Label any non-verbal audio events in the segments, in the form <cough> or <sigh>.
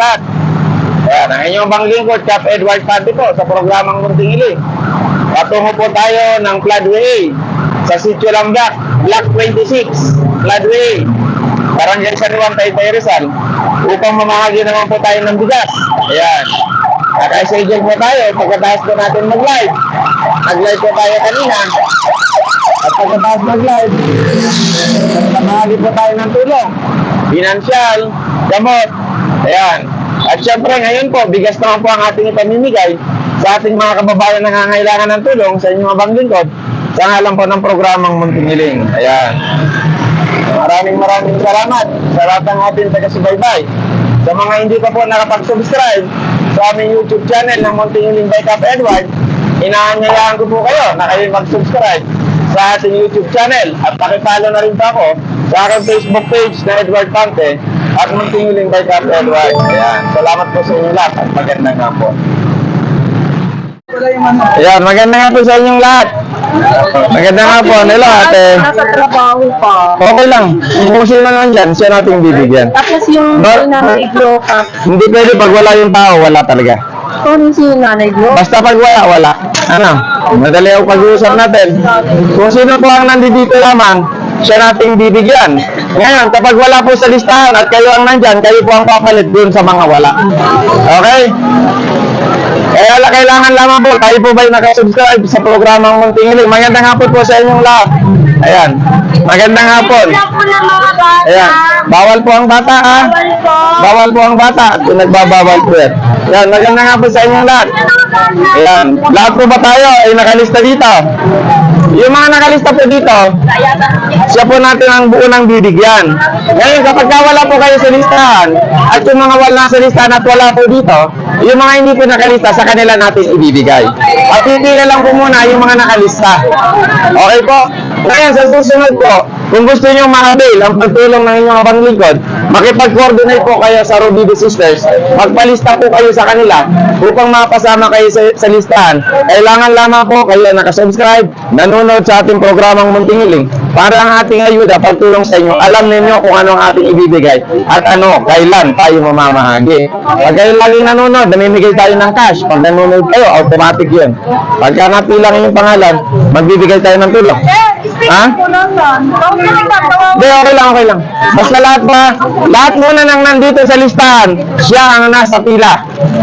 lahat. Ayan, ang inyong bang lingkod, Cap Edward Pati po sa programang Munting Ili. Patungo po tayo ng Floodway sa Sitio Lambak, Block 26, Floodway. Barangay San Juan, Taytay Rizal. Upang mamahagi naman po tayo ng bigas. Ayan. Naka-schedule po tayo pagkatapos po natin mag-live. Nag-live po tayo kanina. At pagkatapos mag-live, mamahagi po tayo ng tulong. Financial, gamot. Ayan. At syempre ngayon po, bigas naman po ang ating ipamimigay sa ating mga kababayan na nangangailangan ng tulong sa inyong mga banglingkod sa ngalan po ng programang Muntingiling. Ayan. Maraming maraming salamat sa lahat ng ating taga-subaybay. Sa mga hindi pa po nakapag-subscribe sa aming YouTube channel ng Muntingiling by Cap Edward, inaanyayahan ko po kayo na kayo mag-subscribe sa ating YouTube channel at pakipalo na rin po ako sa aking Facebook page na Edward Pante at Muntingiling by Cap Edward. Ayan. Salamat po sa inyo lahat at magandang hapon. Ayan, maganda nga po sa inyong lahat. Maganda nga po. Hello, ate. Nasa trabaho pa. Okay lang. Kung sino naman dyan, siya natin bibigyan. Tapos yung Ba- nanay Glo, ah, Hindi pwede pag wala yung tao, wala talaga. kung si nanay Glo, Basta pag wala, wala. Ano? Madali ang pag-uusap natin. Kung sino po ang nandito lamang, siya nating bibigyan. Ngayon, kapag wala po sa listahan at kayo ang nandyan, kayo po ang papalit dun sa mga wala. Okay? Kaya la- kailangan lamang po, tayo po ba yung nakasubscribe sa programang Muntingiling? Magandang hapon po sa inyong lahat. Ayan. Magandang hapon. Ayan. Bawal po ang bata, ha? Bawal po. Ang bata. Pinagbabawal po yan. Yan, magandang hapon sa inyong lahat. Ayan. Lahat po ba tayo ay nakalista dito? Yung mga nakalista po dito, siya po natin ang buo ng bibigyan. Ngayon, kapag ka wala po kayo sa listahan, at yung mga wala sa listahan at wala po dito, yung mga hindi po nakalista, sa kanila natin ibibigay. At pipila lang po muna yung mga nakalista. Okay po? Ngayon, sa susunod po, kung gusto nyo ma-avail ang pagtulong ng inyong abang lingkod, makipag-coordinate po kayo sa Robido Sisters, magpalista po kayo sa kanila upang mapasama kayo sa, sa listahan. Kailangan lamang po kayo nakasubscribe, nanonood sa ating programang Muntingiling para ang ating ayuda pagtulong sa inyo. Alam ninyo kung ano ang ating ibibigay at ano, kailan tayo mamamahagi. Pag kayo laging nanonood, namimigay tayo ng cash. Pag nanonood kayo, automatic yun. Pagka napilang yung pangalan, magbibigay tayo ng tulong. Ha? Hindi, okay lang, okay lang. Basta lahat ba, lahat muna nang nandito sa listahan, siya ang nasa pila.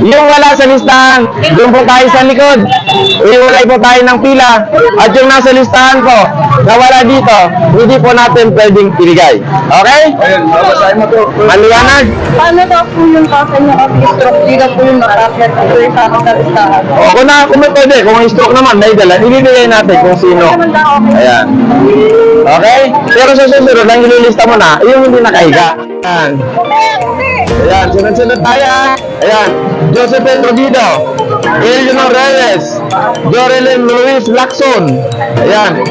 Yung wala sa listahan, doon po tayo sa likod. Iwalay po tayo ng pila. At yung nasa listahan po, na wala dito, hindi po natin pwedeng ibigay. Okay? Ayun, babasahin mo to. Maliwanag? Paano daw po yung kasa niyo kasi stroke? Di daw po yung makakit ito yung kakakalistahan. O, kung, na, kung may pwede, kung stroke naman, may dala, ibibigay natin kung sino. Ayan. Okay? Pero sa susunod, ang ililista mo na, yung hindi nakahiga. Ayan. Ayan, sunod-sunod tayo ha. Ayan, Joseph Robido, Eleanor Reyes, Jorelyn Luis Lacson. Ayan,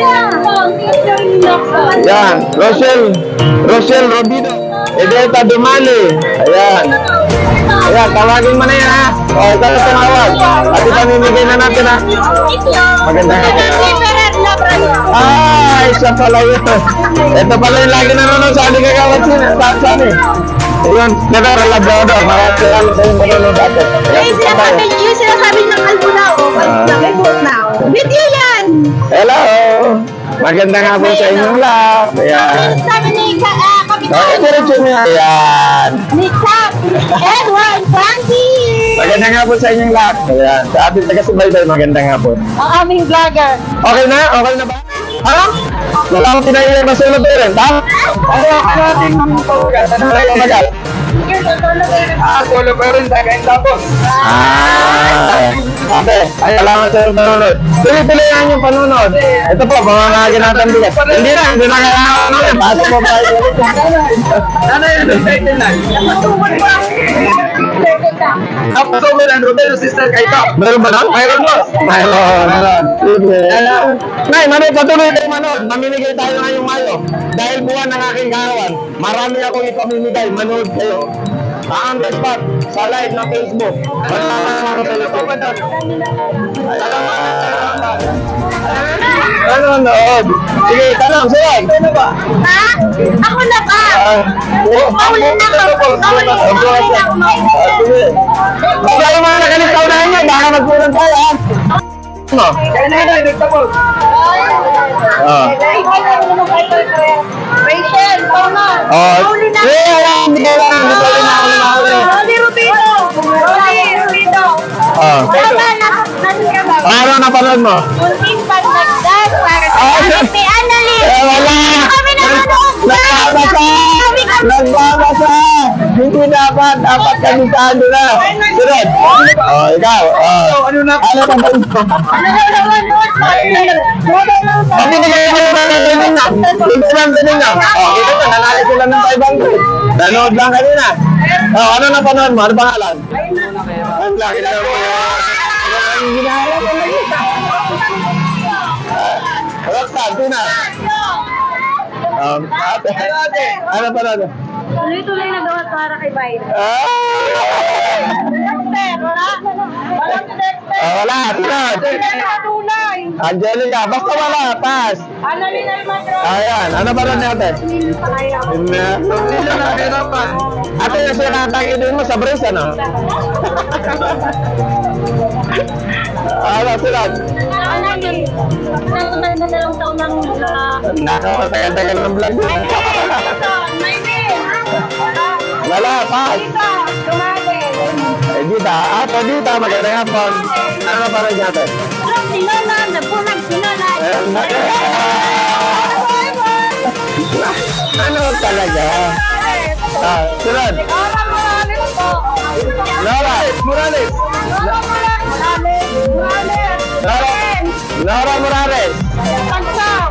ayan, Rochelle, Rochelle Robido, Edeta Dumali. Ayan. Ayan, tawagin mo na yan ha. O, ito na tumawag. At ipamimigay na natin ha. Magandang hapon. Ah, isa pala yun. Ito pala yung lagi nanonood sa aling kagawad sila. Saan saan eh? Ayun, Nevera Labrador. Maraming salamat sa yung manonood. Ayan, Yung sinasabi, yung sinasabi ng Albulao, Ah. may vote na. Video yan! Hello! Magandang hapon sa inyong lahat. Ayan. Sabi ni Ka- ah, Okay, Kapitan diretso yan. Ayan. ni Cap Edward Frankie! Magandang hapon sa inyong lahat. Ayan. Sa ating taga-subaybay, magandang hapon. Ang aming vlogger. Okay na? Okay na ba? Ha? Wala akong pinahilang na sulod pa rin, ha? Okay, okay natin. Magal. Ah, solo pa rin, tagayin tapos. Ah, okay. Ay, salamat sa panonood. Tuloy-tuloy yung panonood. Ito po, pamamahagi natin bigas. Hindi na, hindi na kailangan namin. Pasok po tayo. Ano yun? Excited na. Tapos mo ng Rodeo Sister kay Top. Meron ba na? Mayroon mo. Mayroon. Meron. Sige. Nay, manood, patuloy kayo manood. Mamimigay tayo ngayong Mayo. Dahil buwan ng aking kawan, marami akong ipamimigay. Manood kayo. Ah, on the spot. Sa live ng Facebook. Ano nood? Sige, tanong, sunod. Ano ba? Ha? Ako na ba? Ah, Mauli na ako. Mauli na ako. Mauli na ako. Sige. Baka yung mga nakalis sa unahan niya, baka magpunan tayo, ha? Ano? Ah. Rachel, ikaw na. Oh, Mauli na. Eh, wala, hindi ka lang, hindi ka lang ako lumahuli. Rolly Rubino. Rolly Rubino. Ah. Wala ba? Nasa ka ba? Ano napanood mo? Munting pagdagdag para sa Ah, amin ni Annalyn. Eh, wala! Nagbabasa! Nagbabasa! Hindi dapat, dapat kabisado na. Sunod. Oh, ikaw. Oh. Ano na? Ano na ba ito? Ano na naman? Bakit hindi kayo nanonood na? Hindi lang kanina. Oh, ito na, nanalo sila ng 500. Nanood lang kanina. Oh, ano na panood mo? Ano pangalan? Ang laki na mo. Ang ginagawa mo lang ito. Roxanne, Tina. Um, ate. Ano panood mo? Tuloy-tuloy na gawa para kay Byron. Ah! Dexter, wala? Walang Dexter. Ah, wala. Tunay. Angelica, basta wala, pass. Annalyn Almadro. Ayan, ano ba rin natin? Sayang. Ate, yung sinatangin din mo sa brace, ano? <laughs> ano? Annalyn. Nagpunta na dalawang taon ng uh, Nako, tagal-tagal ng vlog. May name. wala, pass. Dita. Tumali. Eh, Dita, ato, Dita, magandang hapon. Ano pa rin natin? Sinona. Nagpunag sinona. Eh, nak- Ano talaga? Ah, sunod. Ora Morales po. Nora, Morales. Ora Morales. Morales. Nora, Nora Morales. Kansaw.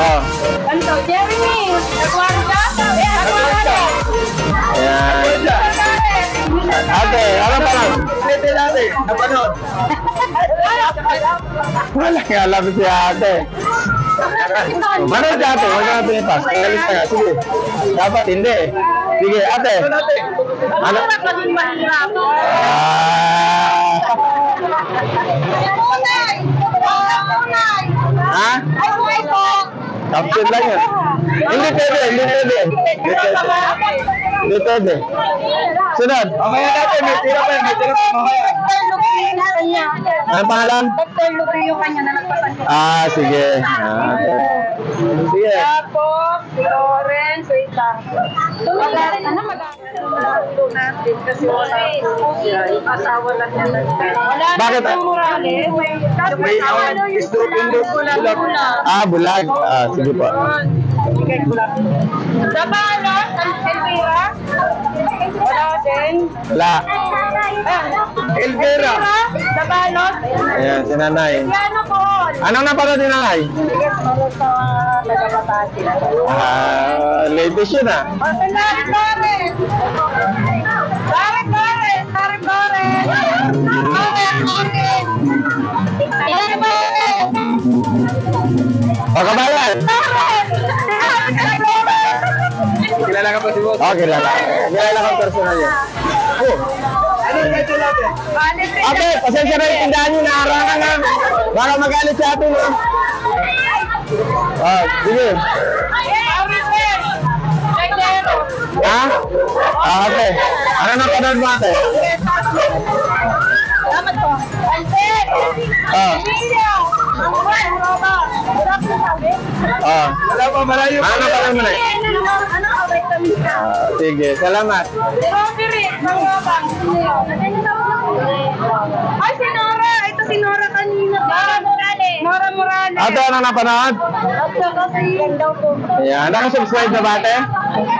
Oh, Kansaw. Jeremy. Nagwarda. Nagwarda. ayan. Ate, ano pa lang? Ate natin, napanood. Wala nga alam si ate. Manood si ate, huwag natin ipas. Ang galis na nga, sige. Dapat hindi. Sige, ate. Ano? Paging mahirap. Ah, Tunay. Tunay. ha? Ay, tunay po. Caption lang yan. Hindi pwede, hindi pwede. Hindi pwede. Hindi pwede. Sunod. Mamaya natin, may tira pa, may tira pa mamaya. Ano pangalan? Dr. Lupi yung kanya na nagpasan ko. Ah, sige. Ah, sige. Tapos, Lawrence, wait lang. Wala rin, ano mag-aaral natin kasi wala yung asawa lang niya Wala Bakit? na yung Morales. May, may ano yung bulag. Bulag. Ah, bulag. Ah, sige po. Dabalos, Elvira. Wala din. Wala. Elvira. Dabalos. Ayan, si nanay. Piano Paul. Anong napanood ni nanay? Sige, para sa taga-Batasi. Ah, latest yun ah. Bakit Larry Torres? Larry Torres! Larry Torres! Torres! Torres! Larry Torres! Pa si? Oh, kilala. Kilala ka personal yan. Oh. Ano yung ito natin? Ate, pasensya na yung tindahan nyo, naharangan na. Baka magalit sa atin. ah. Ah, sige. Ha? Ah, ate. Ano na panood mo ate? Salamat po. Alfred! Ah. Ah. Wala pa, malayo. Ano na panood mo na? Ano Ah, sige, salamat. Ay, si Nora! Ito si Nora kanina. Nora Morales. Nora Morales. Ate, ano na panood? At saka si... Yan daw po. Ayan, nakasubscribe na ba ate?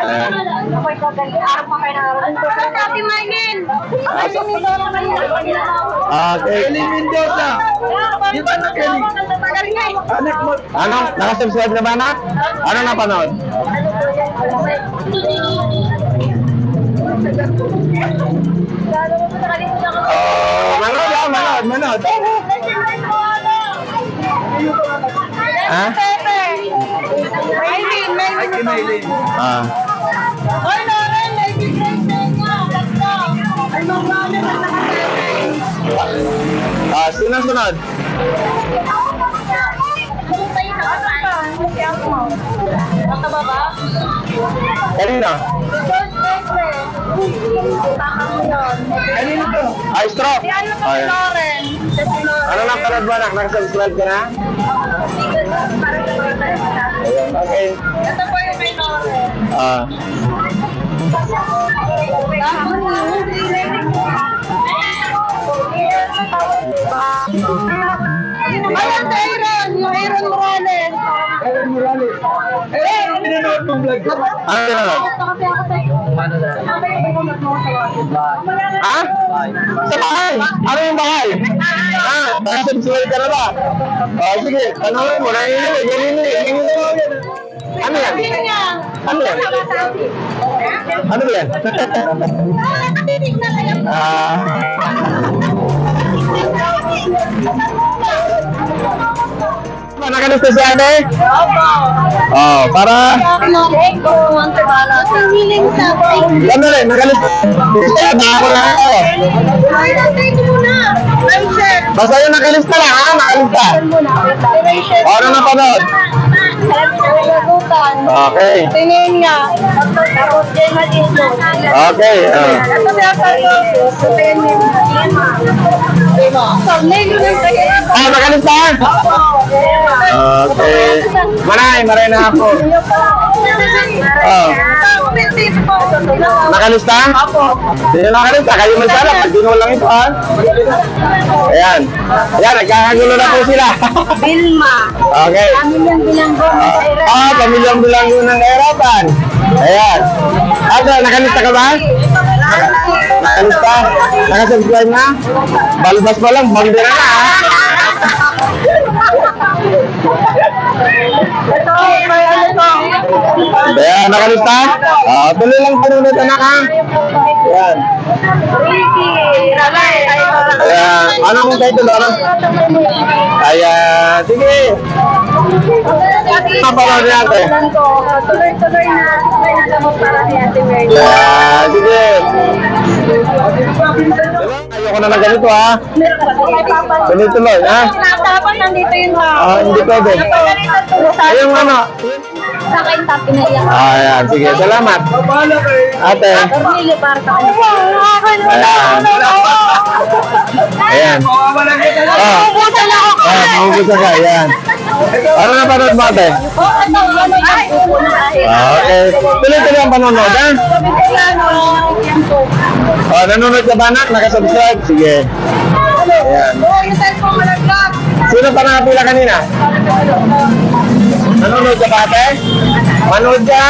Ayan. Ako'y kagaling. Araw pa kayo nakarating ko. Ano natin, Maylin? Ay, si Nora kanina. Okay. Di ba na Kelly? Anak mo. Ano? Nakasubscribe na ba na? Ano na panood? Oh, manood ah, manood, manood. Ha? Maylin, Maylin. Maylin. Ah. Hoy, Loren, may bigay sa inyo. Tatlo. Ay, mamamit at nakasetay. Ah, sino sunod? Ako pa. Ako pa. Ako ang sunod? Kanina? Kanina to? Ay, stroke. Ay. Ano lang panood mo anak? Nakasubscribe ka na? Okay. Ito po yung may Loren. Ah. Ayan, Ano sunod? Ha? Sa bahay? Ano yung bahay? Ah, nakasubscribe ka na ba? Oh, sige, panoorin mo. Nanginginig, nanginginig, nanginginig. Ano yan? Ano yan? Ano yan? Ah. Ah, nakalista si ate? Oh, para... Ano rin, nakalista. Kaya na ako na ako. Basta yung nakalista lang, ha? Nakalista. O, ano na panood? Okay. Tingin nga. Tapos din na dito. Okay. ah. Ito siya tayo. Tingin Diba? Sabi ko na tingin. Ah, nakalista? Okay. Maray, maray na ako. Oh. Nakalista? Hindi na nakalista. Kayo man sana. Pag lang ito, ha? Ayan. Ayan, nagkakagulo na po sila. Vilma. okay. Pamilyang bilanggo. Ah, pamilyang bilanggo ng kahirapan. Ayan. Ano, nakalista ka ba? Nakalista? Nakasubscribe na? Balbas pa lang, bandera na? Ito, may ano to. Ayan, nakalista? Ah, tuloy lang panunod, anak, ha? Ayan. Ricky. Ayan. Ano kung title, ano? Ayan, sige. Napanood natin. Tuloy-tuloy na. May nagamot para ni Ate Mary. Ayan, sige. Ayoko na ng ganito, ha? Tuloy-tuloy, ha? Dapat nandito yung Ah, hindi pwede. Sa Ayun, ano? Sa kain tapi na iyak. Ayan, sige, salamat. Ate. Cornelio para sa kanya. Ayan. Ayan. Ah, Ubusan na ako. ah, maubusan ka, ayan. Ano na panood mo, ate? Oh, Ah, okay. Tuloy-tuloy ang panonood, ha? Oh, nanonood ka ba, anak? Nakasubscribe? Sige. Ayan. Oh. Sino pa nakapila kanina? Nanonood ka ba, ate? Manood ka?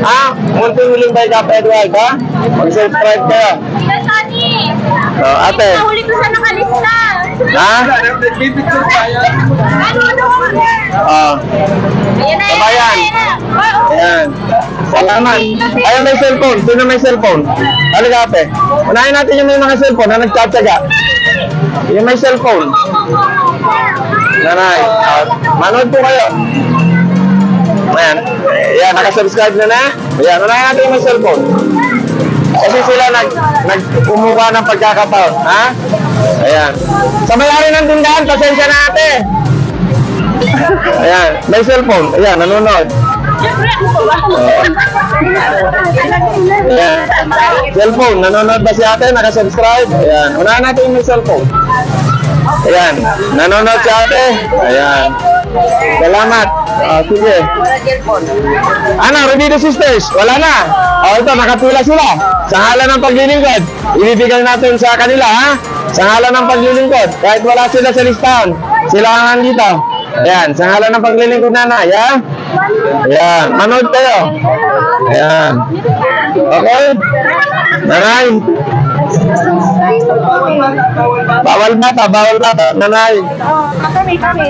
Ah, munting huling by Kap Edward, ha? Mag-subscribe kayo. Sila Sunny. Oh, ate. Nahuli ko sa nakalista. Ha? Ano, ano, Oh, Ayan na, ayan na. Ayan. Salamat. Ayun, may cellphone. Sino may cellphone? Halika, ate. Unahin natin yung may mga cellphone na nagtsatsaga. Yung may cellphone. Nanay, ah, manood po kayo. Ayan. Ayan, nakasubscribe na na. Ayan, unahin natin yung cellphone. Kasi sila nag, nag kumuha ng pagkakataon. Ha? Ayan. Sa may-ari ng tindahan, pasensya na. Ayan, may cellphone. Ayan, nanonood. Ayan. Cellphone, nanonood ba si ate? Nakasubscribe? Ayan, unahan natin yung cellphone. Ayan, nanonood si ate. Ayan. Salamat. Ah, sige. Ano, Revito Sisters? Wala na. O, ito, nakapila sila. Sa ngalan ng paglilingkod, ibibigay natin sa kanila, ha? Sa ngalan ng paglilingkod, kahit wala sila sa listahan, sila ang nandito. Ayan, sa ngalan ng paglilingkod nanay, ha? Ayan, manood kayo. Ayan. Okay? Nanay. Bawal bata, bawal bata. Nanay. Oh, kami, kami.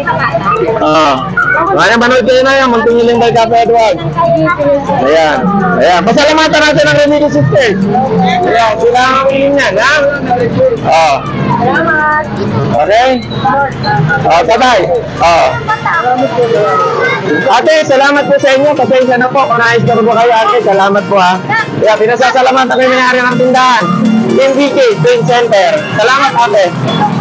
Ah. Kaya manood kayo na yan, munting hiling kay Kape Edward. Ayan. Ayan. Pasalamatan natin ang Remedy Sisters. Ayan. Sila ang yan, ha? Oh. Salamat. Okay? Oh, tatay. Oh. Ate, salamat po sa inyo. Pasensya na po kung nais na po kayo, ate. Salamat po, ha? Kaya pinasasalamatan kayo may ng tindahan. MBK Print Center. Salamat, ate.